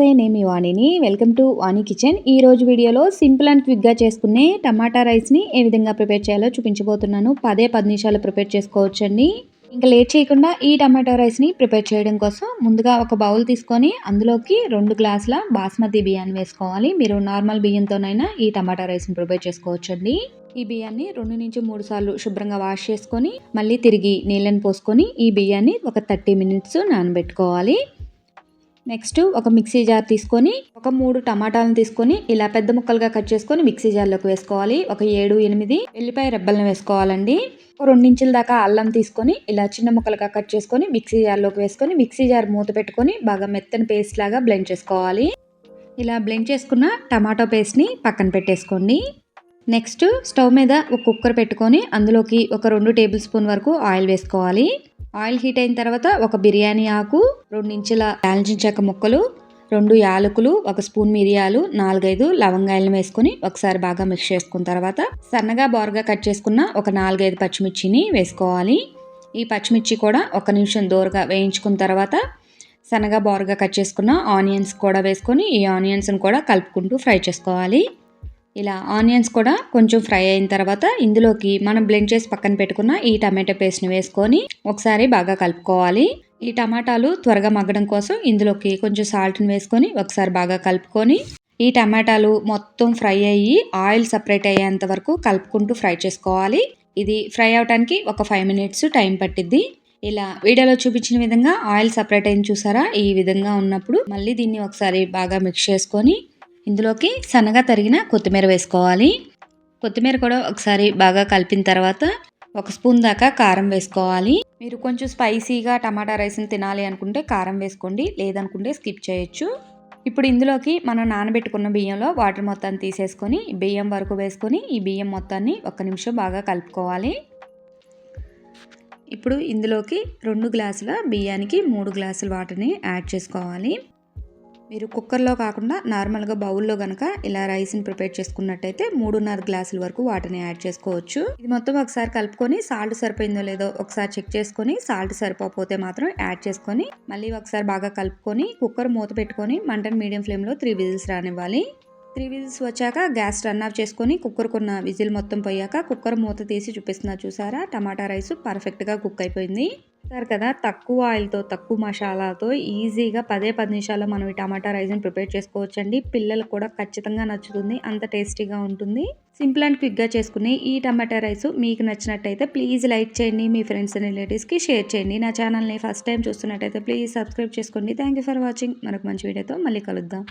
నమస్తే నేమి వాణిని. Welcome to Vani kitchen. ఈ రోజు వీడియోలో సింపుల్ అండ్ క్విక్గా చేసుకునే టమాటా రైస్ని ఏ విధంగా ప్రిపేర్ చేయాలో చూపించబోతున్నాను. పదే పది నిమిషాలు ప్రిపేర్ చేసుకోవచ్చండి. ఇంకా లేట్ చేయకుండా ఈ టమాటా రైస్ని ప్రిపేర్ చేయడం కోసం ముందుగా ఒక బౌల్ తీసుకొని అందులోకి రెండు గ్లాసుల బాస్మతి బియ్యాన్ని వేసుకోవాలి. మీరు నార్మల్ బియ్యంతోనైనా ఈ టమాటా రైస్ని ప్రిపేర్ చేసుకోవచ్చండి. ఈ బియ్యాన్ని రెండు నుంచి మూడు సార్లు శుభ్రంగా వాష్ చేసుకొని మళ్ళీ తిరిగి నీళ్ళని పోసుకొని ఈ బియ్యాన్ని ఒక థర్టీ మినిట్స్ నానబెట్టుకోవాలి. నెక్స్ట్ ఒక మిక్సీ జార్ తీసుకొని ఒక మూడు టమాటాలను తీసుకొని ఇలా పెద్ద ముక్కలుగా కట్ చేసుకొని మిక్సీ జార్లోకి వేసుకోవాలి. ఒక ఏడు ఎనిమిది ఎల్లిపాయ రెబ్బలను వేసుకోవాలండి. ఒక రెండించుల దాకా అల్లం తీసుకొని ఇలా చిన్న ముక్కలుగా కట్ చేసుకొని మిక్సీ జార్లోకి వేసుకొని మిక్సీ జార్ మూత పెట్టుకొని బాగా మెత్తని పేస్ట్ లాగా బ్లెండ్ చేసుకోవాలి. ఇలా బ్లెండ్ చేసుకున్న టమాటో పేస్ట్ని పక్కన పెట్టేసుకోండి. నెక్స్ట్ స్టవ్ మీద ఒక కుక్కర్ పెట్టుకొని అందులోకి ఒక రెండు టేబుల్ స్పూన్ వరకు ఆయిల్ వేసుకోవాలి. ఆయిల్ హీట్ అయిన తర్వాత ఒక బిర్యానీ ఆకు రెండించెల ఇంచుల దాల్చిన చెక్క ముక్కలు రెండు యాలకులు ఒక స్పూన్ మిరియాలు నాలుగైదు లవంగాయలను వేసుకొని ఒకసారి బాగా మిక్స్ చేసుకున్న తర్వాత సన్నగా బోరగా కట్ చేసుకున్న ఒక నాలుగైదు పచ్చిమిర్చిని వేసుకోవాలి. ఈ పచ్చిమిర్చి కూడా ఒక నిమిషం దూరగా వేయించుకున్న తర్వాత సన్నగా బోరగా కట్ చేసుకున్న ఆనియన్స్ కూడా వేసుకొని ఈ ఆనియన్స్ని కూడా కలుపుకుంటూ ఫ్రై చేసుకోవాలి. ఇలా ఆనియన్స్ కూడా కొంచెం ఫ్రై అయిన తర్వాత ఇందులోకి మనం బ్లెండ్ చేసి పక్కన పెట్టుకున్న ఈ టమాటో పేస్ట్ని వేసుకొని ఒకసారి బాగా కలుపుకోవాలి. ఈ టమాటాలు త్వరగా మగ్గడం కోసం ఇందులోకి కొంచెం సాల్ట్ని వేసుకొని ఒకసారి బాగా కలుపుకొని ఈ టమాటాలు మొత్తం ఫ్రై అయ్యి ఆయిల్ సపరేట్ అయ్యేంత వరకు కలుపుకుంటూ ఫ్రై చేసుకోవాలి. ఇది ఫ్రై అవడానికి ఒక ఫైవ్ మినిట్స్ టైం పట్టిద్ది. ఇలా వీడియోలో చూపించిన విధంగా ఆయిల్ సపరేట్ అయింది చూసారా? ఈ విధంగా ఉన్నప్పుడు మళ్ళీ దీన్ని ఒకసారి బాగా మిక్స్ చేసుకొని ఇందులోకి సన్నగా తరిగిన కొత్తిమీర వేసుకోవాలి. కొత్తిమీర కూడా ఒకసారి బాగా కలిపిన తర్వాత ఒక స్పూన్ దాకా కారం వేసుకోవాలి. మీరు కొంచెం స్పైసీగా టమాటా రైస్ని తినాలి అనుకుంటే కారం వేసుకోండి లేదనుకుంటే స్కిప్ చేయొచ్చు. ఇప్పుడు ఇందులోకి మనం నానబెట్టుకున్న బియ్యంలో వాటర్ మొత్తాన్ని తీసేసుకొని బియ్యం వరకు వేసుకొని ఈ బియ్యం మొత్తాన్ని ఒక్క నిమిషం బాగా కలుపుకోవాలి. ఇప్పుడు ఇందులోకి రెండు గ్లాసుల బియ్యానికి మూడు గ్లాసుల వాటర్ని యాడ్ చేసుకోవాలి. మీరు కుక్కర్లో కాకుండా నార్మల్గా బౌల్లో కనుక ఇలా రైస్ని ప్రిపేర్ చేసుకున్నట్టయితే మూడున్నర గ్లాసుల వరకు వాటిని యాడ్ చేసుకోవచ్చు. ఇది మొత్తం ఒకసారి కలుపుకొని సాల్ట్ సరిపోయిందో లేదో ఒకసారి చెక్ చేసుకొని సాల్ట్ సరిపోతే మాత్రం యాడ్ చేసుకొని మళ్ళీ ఒకసారి బాగా కలుపుకొని కుక్కర్ మూత పెట్టుకొని మంటను మీడియం ఫ్లేమ్లో త్రీ విజిల్స్ రానివ్వాలి. త్రీ విజిల్స్ వచ్చాక గ్యాస్ రన్ ఆఫ్ చేసుకొని కుక్కర్ కొన్న విజిల్ మొత్తం పోయాక కుక్కర్ మూత తీసి చూపిస్తున్నా చూసారా? టమాటా రైస్ పర్ఫెక్ట్గా కుక్ అయిపోయింది. చూస్తారు కదా తక్కువ ఆయిల్తో తక్కువ మసాలాతో ఈజీగా పదే పది నిమిషాల్లో మనం ఈ టమాటా రైస్ని ప్రిపేర్ చేసుకోవచ్చండి. పిల్లలకు కూడా ఖచ్చితంగా నచ్చుతుంది అంత టేస్టీగా ఉంటుంది. సింపుల్ అండ్ క్విక్గా చేసుకునే ఈ టమాటా రైస్ మీకు నచ్చినట్టయితే ప్లీజ్ లైక్ చేయండి మీ ఫ్రెండ్స్ అండ్ రిలేటివ్స్కి షేర్ చేయండి. నా ఛానల్ని ఫస్ట్ టైం చూస్తున్నట్టయితే ప్లీజ్ సబ్స్క్రైబ్ చేసుకోండి. Thank you for watching. మనకు మంచి వీడియోతో మళ్ళీ కలుద్దాం.